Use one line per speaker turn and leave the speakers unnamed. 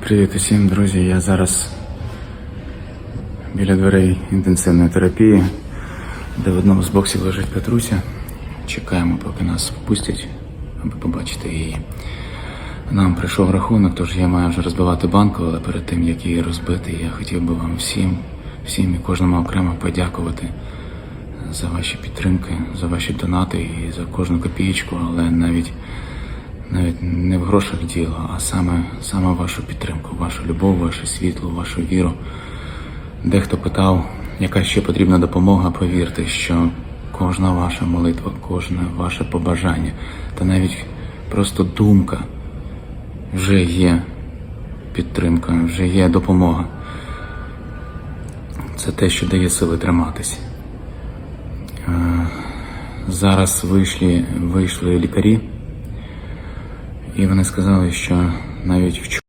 Привіт усім, друзі. Я зараз біля дверей інтенсивної терапії, де в одному з боксів лежить Петруся. Чекаємо, поки нас впустять, аби побачити її. Нам прийшов рахунок, тож я маю вже розбивати банку, але перед тим як її розбити, я хотів би вам всім, всім і кожному окремо подякувати за ваші підтримки, за ваші донати і за кожну копієчку, але навіть навіть не в грошах діло, а саме, саме вашу підтримку, вашу любов, ваше світло, вашу віру. Дехто питав, яка ще потрібна допомога, повірте, що кожна ваша молитва, кожне ваше побажання та навіть просто думка вже є підтримка, вже є допомога. Це те, що дає сили триматися. Е, Зараз вийшли, вийшли лікарі, і вони сказали, що навіть вчора.